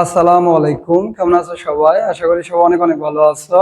আসসালামু আলাইকুম। কেমন আছো সবাই? আশা করি সবাই অনেক অনেক ভালো আছো।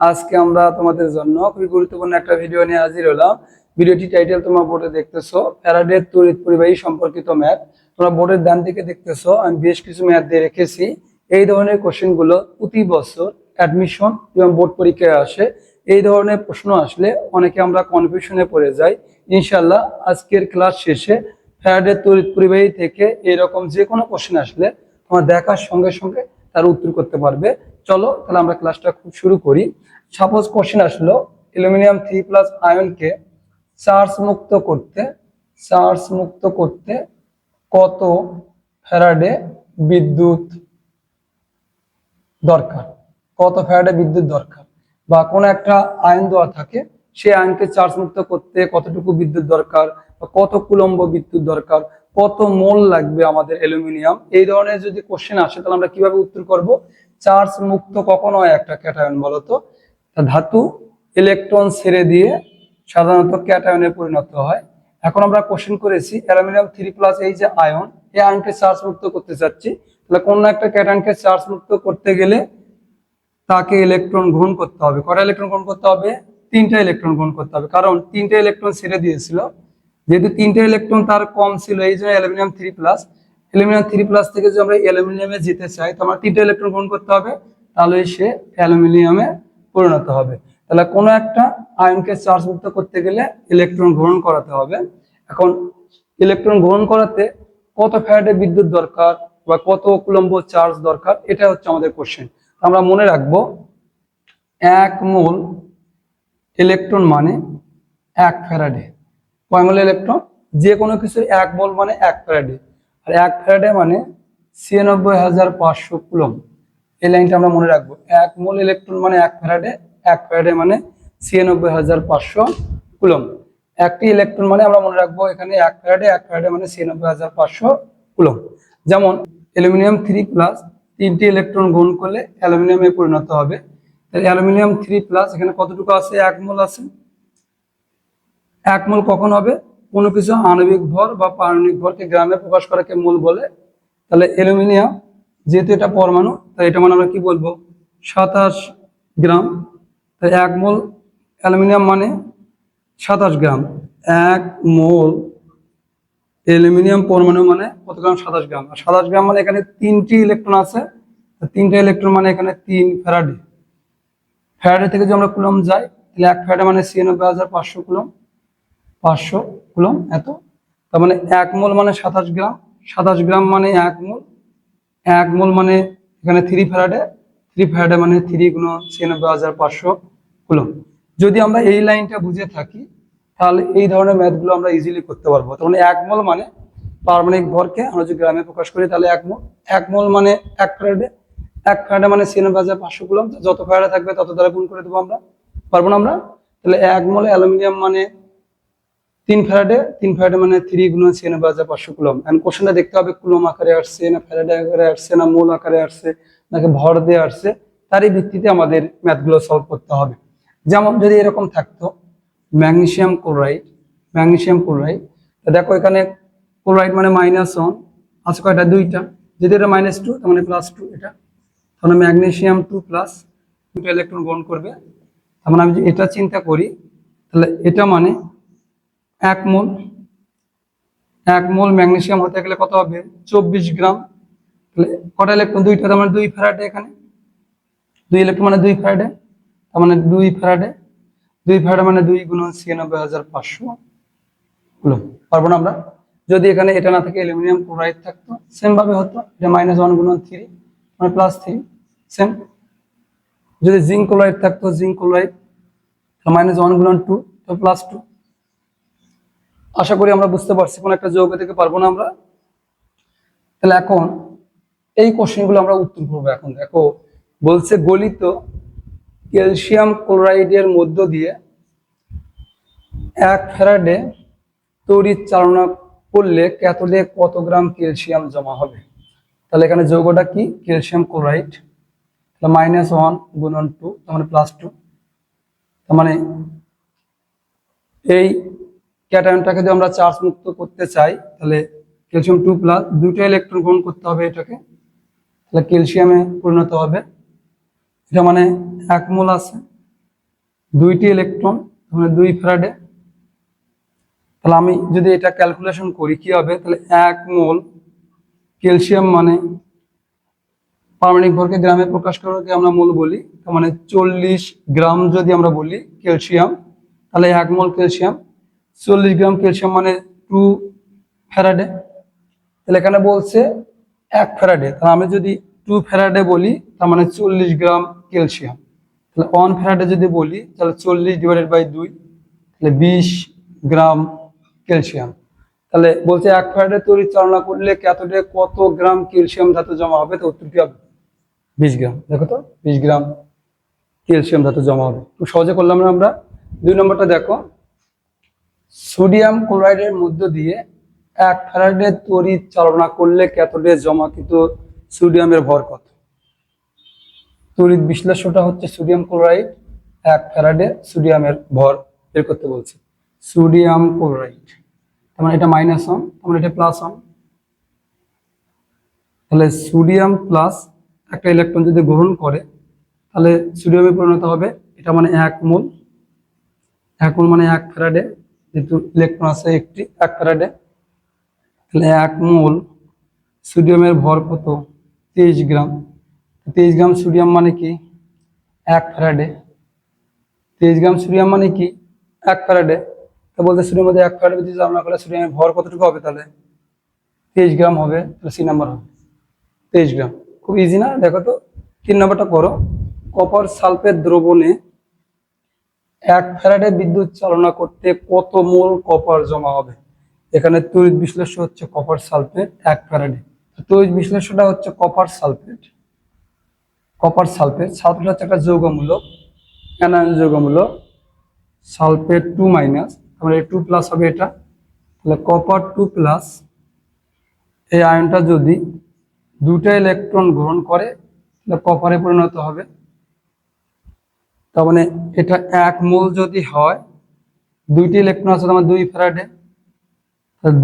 আজকে আমরা তোমাদের জন্য খুবই গুরুত্বপূর্ণ একটা ভিডিও নিয়ে হাজির হলাম। ভিডিওটি টাইটেল তোমার বোর্ডে দেখতেছো প্যারাডের তড়িৎ পরিবাহী সম্পর্কিত ম্যাথ তোমরা বোর্ডের ডান দিকে দেখতেছো, আমি বেশ কিছু ম্যাথ দিয়ে রেখেছি। এই ধরনের কোশ্চেনগুলো প্রতি বছর অ্যাডমিশন এবং বোর্ড পরীক্ষায় আসে। এই ধরনের প্রশ্ন আসলে অনেকে আমরা কনফিউশনে পড়ে যাই। ইনশাল্লাহ আজকের ক্লাস শেষে ফ্যারাডের তড়িৎ পরিবাহী থেকে এরকম যে কোনো কোশ্চেন আসলে তোমার দেখার সঙ্গে সঙ্গে তার উত্তর করতে পারবে। চলো, তাহলে আমরা ক্লাসটা খুব শুরু করি। সাপোজ কোশ্চেন আসলো অ্যালুমিনিয়াম থ্রি প্লাস আয়নকে চার্জ মুক্ত করতে চার্জ মুক্ত করতে কত ফ্যারাডে বিদ্যুৎ দরকার? কত ফ্যারাডে বিদ্যুৎ দরকার? বা কোনো একটা আয়ন দেওয়া থাকে, সেই আয়নকে চার্জ মুক্ত করতে কতটুকু বিদ্যুৎ দরকার? বা কত কুলম্ব বিদ্যুৎ দরকার? কত মোল লাগবে আমাদের অ্যালুমিনিয়াম? এই ধরনের যদি কোশ্চেন আসে, তাহলে আমরা কীভাবে উত্তর করব? চার্জ মুক্ত কখন হয় একটা ক্যাটায়ন বলতো ধাতু ইলেকট্রন ছেড়ে দিয়ে সাধারণত ক্যাটায়নে পরিণত হয়। এখন আমরা কোশ্চেন করেছি, অ্যালুমিনিয়াম থ্রি প্লাস এই যে আয়ন এই আয়নকে চার্জ মুক্ত করতে চাচ্ছি। তাহলে কোন একটা ক্যাটায়নকে চার্জ মুক্ত করতে গেলে তাকে ইলেকট্রন গ্রহণ করতে হবে। কটা ইলেকট্রন গ্রহণ করতে হবে? তিনটা ইলেকট্রন গ্রহণ করতে হবে। কারণ তিনটা ইলেকট্রন ছেড়ে দিয়েছিল। যেহেতু তিনটা ইলেকট্রন তার কম ছিল, এই জন্য aluminium three plus aluminium three plus থেকে যদি আমরা অ্যালুমিনিয়ামে যেতে চাই, তো আমরা তিনটা ইলেকট্রন গ্রহণ করতে হবে, তাহলে সে অ্যালুমিনিয়ামে পরিণত হবে। তাহলে কোনো একটা আয়নকে চার্জ মুক্ত করতে গেলে ইলেকট্রন গ্রহণ করাতে হবে। এখন ইলেকট্রন গ্রহণ করাতে কত ফ্যারাডে বিদ্যুৎ দরকার বা কত কুলম্ব চার্জ দরকার, এটা হচ্ছে আমাদের কোশ্চেন আমরা মনে রাখব, এক মোল ইলেকট্রন মানে এক ফ্যারাডে। কয় মোল ইলেকট্রন, যে কোনো কিছুর এক মোল মানে এক ফ্যারাডে। আর এক ফ্যারাডে মানে ছিয়ানব্বই হাজার পাঁচশো কুলম এই লাইনটা আমরা মনে রাখব। এক মোল ইলেকট্রন মানে এক ফ্যারাডে এক ফ্যারাডে মানে ছিয়ানব্বই হাজার পাঁচশো কুলম একটি ইলেকট্রন মানে আমরা মনে রাখব এখানে এক ফ্যারাডে এক ফ্যারাডে মানে ছিয়ানব্বই হাজার পাঁচশো কুলম যেমন, অ্যালুমিনিয়াম থ্রি প্লাস তিনটি ইলেকট্রন গ্রহণ করলে অ্যালুমিনিয়ামে পরিণত হবে। অ্যালুমিনিয়াম থ্রি প্লাস এখানে কতটুকু আছে? এক মোল আছে। এক মোল কখন হবে? কোনো কিছু আণবিক ভর বা পারমাণবিক ভরকে গ্রামে প্রকাশ করাকে মোল বলে। তাহলে অ্যালুমিনিয়াম যেহেতু এটা পরমাণু, তাই এটা মানে আমরা কি বলব? সাতাশ গ্রাম। তাই এক মোল অ্যালুমিনিয়াম মানে সাতাশ গ্রাম। এক মোল অ্যালুমিনিয়াম পরমাণু মানে কত গ্রাম? সাতাশ গ্রাম। আর সাতাশ গ্রাম মানে এখানে তিনটি ইলেকট্রন আছে। তিনটা ইলেকট্রন মানে এখানে তিন ফ্যারাডে। ফ্যারাডে থেকে যদি আমরা কুলম যাই, তাহলে এক ফ্যারাডে মানে ছিয়ানব্বই হাজার পাঁচশো কুলম পাঁচশো কুলম এত? তার মানে এক মোল মানে সাতাশ গ্রাম। সাতাশ গ্রাম মানে এক মোল। এক মোল মানে এখানে থ্রি ফ্যারাডে থ্রি ফ্যারাডে মানে থ্রি গুণ ছিয়ানব্বই হাজার পাঁচশো কুলম। যদি আমরা এই লাইনটা বুঝে থাকি, তাহলে এই ধরনের ম্যাথগুলো আমরা ইজিলি করতে পারব। তখন এক মোল মানে পারমাণবিক ভরকে আমরা যদি গ্রামে প্রকাশ করি, তাহলে এক মোল। এক মোল মানে এক ফ্যারাডে এক ফ্যারাডে মানে ছিয়ানব্বই হাজার পাঁচশো কুলম। যত ফ্যারাডে থাকবে, তত দ্বারা গুণ করে দেবো আমরা। পারব না আমরা? তাহলে এক মোল অ্যালুমিনিয়াম মানে তিন ফ্যারাডে তিন ফ্যারাডে মানে থ্রি গুণ ছিয়ানব্বই হাজার পাঁচশো কুলম। এখন কোশ্চেনটা দেখতে হবে কুলম আকারে আসছে না ফ্যারাডে আকারে আসছে না মোল আকারে আসছে, নাকি ভর দিয়ে আসছে, তারই ভিত্তিতে আমাদের ম্যাথগুলো সলভ করতে হবে। যেমন যদি এরকম থাকতো, ম্যাগনেসিয়াম ক্লোরাইড ম্যাগনেসিয়াম ক্লোরাইড, তো দেখো এখানে ক্লোরাইড মানে মাইনাস ওয়ান আছে কয়টা? দুইটা। যদি এটা মাইনাস টু তার মানে প্লাস টু এটা। তাহলে ম্যাগনেসিয়াম টু প্লাস দুটো ইলেকট্রন গ্রহণ করবে। তার মানে আমি যদি এটা চিন্তা করি, তাহলে এটা মানে এক মোল এক মোল ম্যাগনেসিয়াম হতে গেলে কত হবে? চব্বিশ গ্রাম। তাহলে কটা ইলেকট্রন দুইটা, তার মানে দুই ফ্যারাডে এখানে। দুই ইলেকট্রন মানে দুই ফ্যারাডে, তার মানে দুই ফ্যারাডে। দুই ফ্যারাডে মানে দুই গুণ ছিয়ানব্বই হাজার পাঁচশো। কুলম পারব না আমরা? যদি এখানে এটা না থাকে, অ্যালুমিনিয়াম ক্লোরাইড থাকতো সেম ভাবে হতো। এটা মাইনাস ওয়ান গুণ থ্রি মানে প্লাস থ্রি সেম যদি জিঙ্ক ক্লোরাইড থাকতো জিঙ্ক ক্লোরাইড মাইনাস ওয়ান গুণ টু তো প্লাস টু আশা করি আমরা বুঝতে পারছি, কোন একটা যৌগ থেকে পারব না আমরা। তাহলে এখন এই কোশ্চেনগুলো আমরা উত্তর করব এখন। দেখো, বলছে গলিত ক্যালসিয়াম ক্লোরাইডের মধ্য দিয়ে এক ফ্যারাডে তড়িৎ চালনা করলে ক্যাথোডে কত গ্রাম ক্যালসিয়াম জমা হবে? তাহলে এখানে যৌগটা কি? Calcium chloride. তাহলে মাইনাস ওয়ান গুণন টু তার মানে প্লাস টু তার মানে এই ক্যাটায়নটাকে যদি আমরা চার্জ মুক্ত করতে চাই, তাহলে ক্যালসিয়াম টু প্লাস দুটো ইলেকট্রন গ্রহণ করতে হবে এটাকে। তাহলে ক্যালসিয়ামে পরিণত হবে। এটা মানে এক মোল আছে, দুইটি ইলেকট্রন মানে দুই ফ্যারাডে তাহলে আমি যদি এটা ক্যালকুলেশন করি, কি হবে? তাহলে এক মোল ক্যালসিয়াম মানে পারমাণবিক ভরকে গ্রামে প্রকাশ করাকে আমরা মোল বলি মানে চল্লিশ গ্রাম যদি আমরা বলি ক্যালসিয়াম তাহলে এক মোল ক্যালসিয়াম চল্লিশ গ্রাম ক্যালসিয়াম মানে টু ফ্যারাডে। তাহলে এখানে বলছে এক ফ্যারাডে। তাহলে আমি যদি টু ফ্যারাডে বলি, তার মানে চল্লিশ গ্রাম ক্যালসিয়াম। তাহলে ওয়ান ফ্যারাডে যদি বলি, তাহলে চল্লিশ ডিভাইডেড বাই দুই, তাহলে বিশ গ্রাম ক্যালসিয়াম। তাহলে বলছে এক ফ্যারাডে তড়িৎ চালনা করলে ক্যাথোডে কত গ্রাম ক্যালসিয়াম ধাতু জমা হবে? তো উত্তর কি হবে? বিশ গ্রাম। দেখো তো, বিশ গ্রাম ক্যালসিয়াম ধাতু জমা হবে। খুব সহজে করলাম না আমরা। দুই নম্বরটা দেখো। সোডিয়াম ক্লোরাইডের মধ্য দিয়ে এক ফ্যারাডে তড়িৎ চালনা করলে ক্যাথোডে জমাকৃত সোডিয়ামের ভর কত? তড়িৎ বিশ্লেষণটা হচ্ছে সোডিয়াম ক্লোরাইড এক ফ্যারাডে সোডিয়ামের ভর বের করতে বলছে। Sodium chloride. তার মানে এটা মাইনাস ওয়ান তার মানে এটা প্লাস ওয়ান তাহলে সোডিয়াম প্লাস একটা ইলেকট্রন যদি গ্রহণ করে, তাহলে সোডিয়ামে পরিণত হবে, এটা মানে এক মোল। এক মোল মানে এক ফ্যারাডে যেহেতু ইলেকট্রন আছে একটি এক ফ্যারাডে তাহলে এক মোল সোডিয়ামের ভর কত? তেইশ গ্রাম। তেইশ গ্রাম সোডিয়াম মানে কি? এক ফ্যারাডে। তেইশ গ্রাম সোডিয়াম মানে কি? এক ফ্যারাডে। তো বলতে সোডিয়াম মধ্যে এক ফ্যারাডে যদি আমরা করলে সোডিয়ামের ভর কতটুকু হবে তাহলে? তেইশ গ্রাম হবে, তাহলে সি নাম্বার হবে। তেইশ গ্রাম। খুব ইজি না? দেখো তো, তিন নাম্বারটা করো। কপার সালফেট দ্রবণে এক ফ্যারাডে বিদ্যুৎ চালনা করতে কত মোল কপার জমা হবে? এখানে তড়িৎ বিশ্লেষ্য হচ্ছে কপার সালফেট, এক ফ্যারাডে। তড়িৎ বিশ্লেষ্যটা হচ্ছে copper sulphate. Copper sulphate sulphate হচ্ছে একটা যৌগমূলক অ্যানায়ন যৌগমূলক সালফেট টু মাইনাস তাহলে টু প্লাস হবে এটা। তাহলে কপার টু প্লাস এই আয়নটা যদি দুটো ইলেকট্রন গ্রহণ করে, তাহলে কপারে পরিণত হবে তার মানে এটা এক মোল যদি হয়, দুইটি ইলেকট্রন আছে আমার দুই ফ্যারাডে।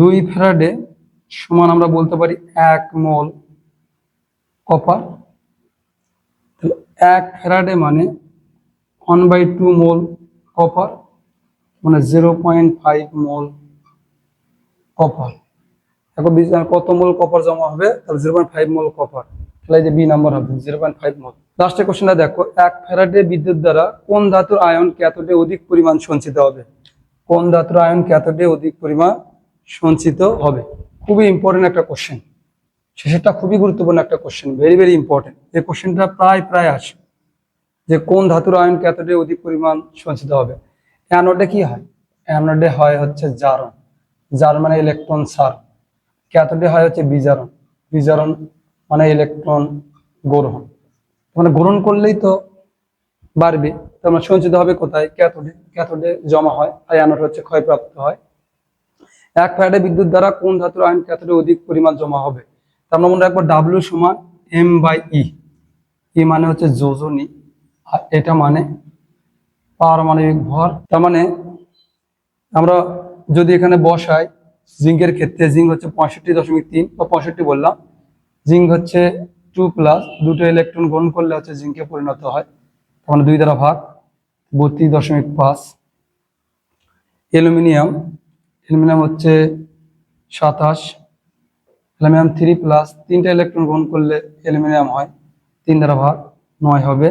দুই ফ্যারাডে সমান আমরা বলতে পারি এক মোল কপার। তাহলে এক ফ্যারাডে মানে one by two mole copper মানে zero point five mole copper. এখন কত মোল কপার জমা হবে? তাহলে zero point five mole copper. তাহলে যে বি নাম্বার হবে, জিরো পয়েন্ট ফাইভ মোল। লাস্টের কোশ্চেনটা দেখো, এক ফ্যারাডে বিদ্যুৎ দ্বারা কোন ধাতুর আয়ন ক্যাথোডে অধিক পরিমাণ সঞ্চিত হবে? কোন ধাতুর আয়ন ক্যাথোডে অধিক পরিমাণ সঞ্চিত হবে? খুবই ইম্পর্টেন্ট একটা কোশ্চেন শেষেরটা খুবই গুরুত্বপূর্ণ একটা কোশ্চেন ভেরি ভেরি ইম্পর্টেন্ট এই কোশ্চেনটা প্রায় প্রায় আসে যে কোন ধাতুর আয়ন ক্যাথোডে অধিক পরিমাণ সঞ্চিত হবে? অ্যানোডে কি হয়? অ্যানোডে হয় হচ্ছে জারণ। জার মানে ইলেকট্রন সার। ক্যাথোডে হয় হচ্ছে বিজারণ। বিজারণ মানে ইলেকট্রন গ্রহণ। মানে গ্রহণ করলেই তো বাড়বে। তার মানে সঞ্চিত হবে কোথায়? ক্যাথোডে। ক্যাথোডে জমা হয়। আর অ্যানোড হচ্ছে, ক্ষয়প্রাপ্ত হয়। এক ফ্যারাডে বিদ্যুৎ দ্বারা কোন ধাতুর আয়ন ক্যাথোডে অধিক পরিমাণ জমা হবে? আমরা মনে রাখব ডাব্লিউ সমান এম বাই ই ই মানে হচ্ছে যোজনী, আর এটা মানে পারমাণবিক ভর। তার মানে আমরা যদি এখানে বসাই, জিঙ্কের ক্ষেত্রে জিঙ্ক হচ্ছে পঁয়ষট্টি দশমিক তিন বা পঁয়ষট্টি বললাম, জিঙ্ক হচ্ছে টু প্লাস দুটো ইলেকট্রন গ্রহণ করলে হচ্ছে জিঙ্কে পরিণত হয়। তার মানে দুই দ্বারা ভাগ, বত্রিশ দশমিক পাঁচ। অ্যালুমিনিয়াম অ্যালুমিনিয়াম হচ্ছে সাতাশ। অ্যালুমিনিয়াম থ্রি প্লাস তিনটা ইলেকট্রন গ্রহণ করলে অ্যালুমিনিয়াম হয়, তিন দ্বারা ভাগ নয় হবে।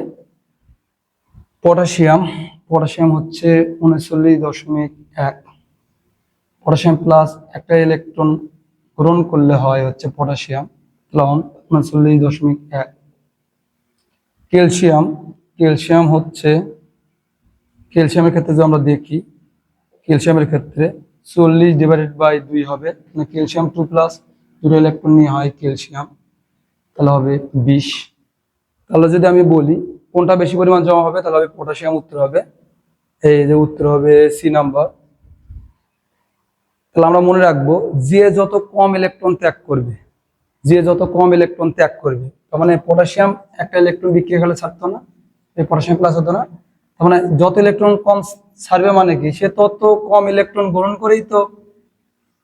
পটাশিয়াম পটাশিয়াম হচ্ছে উনচল্লিশ দশমিক এক। পটাশিয়াম প্লাস একটা ইলেকট্রন গ্রহণ করলে হয় হচ্ছে পটাশিয়াম। লবণ উনচল্লিশ দশমিক এক ক্যালসিয়াম ক্যালসিয়াম হচ্ছে, ক্যালসিয়ামের ক্ষেত্রে যদি আমরা দেখি, ক্যালসিয়ামের ক্ষেত্রে চল্লিশ ডিভাইডেড বাই দুই হবে মানে ক্যালসিয়াম টু প্লাস দুটো ইলেকট্রন নিয়ে হয় ক্যালসিয়াম, তাহলে হবে বিশ। তাহলে যদি আমি বলি কোনটা বেশি পরিমাণ জমা হবে, তাহলে হবে পটাশিয়াম উত্তর হবে, এই যে উত্তর হবে সি নাম্বার তাহলে আমরা মনে রাখব যে যত কম ইলেকট্রন ত্যাগ করবে যে যত কম ইলেকট্রন ত্যাগ করবে, তার মানে পটাশিয়াম একটা ইলেকট্রন বিক্রিয়া গেলে ছাড়তো না, এই পটাশিয়াম প্লাস হতো না। তার মানে যত ইলেকট্রন কম ছাড়বে মানে কি, সে তত কম ইলেকট্রন গ্রহণ করেই তো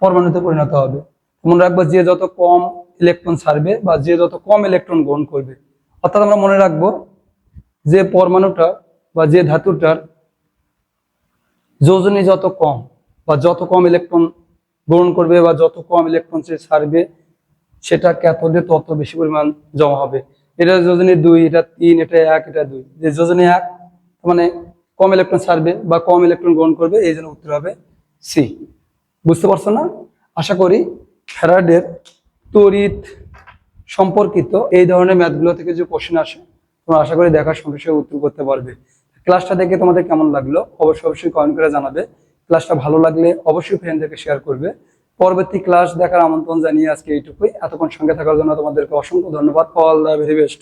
পরমাণুতে পরিণত হবে। মনে রাখব যে যত কম ইলেকট্রন ছাড়বে বা যে যত কম ইলেকট্রন গ্রহণ করবে, অর্থাৎ আমরা মনে রাখব যে পরমাণুটা বা যে ধাতুটার যোজনী যত কম বা যত কম ইলেকট্রন গ্রহণ করবে বা যত কম ইলেকট্রন সে ছাড়বে সেটা ক্যাথোডে তত বেশি পরিমাণ জমা হবে। এটা যোজনী দুই, এটা তিন, এটা এক, এটা দুই। যে যোজনী এক মানে কম ইলেকট্রন ছাড়বে বা কম ইলেকট্রন গ্রহণ করবে, এই জন্য উত্তর হবে সি বুঝতে পারছ না? আশা করি ফ্যারাডের তড়িৎ সম্পর্কিত এই ধরনের ম্যাথগুলো থেকে যে কোশ্চেন আসে, তোমরা আশা করি দেখার সঙ্গে সঙ্গে উত্তর করতে পারবে। ক্লাসটা দেখে তোমাদের কেমন লাগল? অবশ্যই অবশ্যই কমেন্ট করে জানাবে। ক্লাসটা ভালো লাগলে অবশ্যই ফ্রেন্ডদেরকে শেয়ার করবে। পরবর্তী ক্লাস দেখার আমন্ত্রণ জানিয়ে আজকে এইটুকুই। এতক্ষণ সঙ্গে থাকার জন্য তোমাদেরকে অসংখ্য ধন্যবাদ। All the very best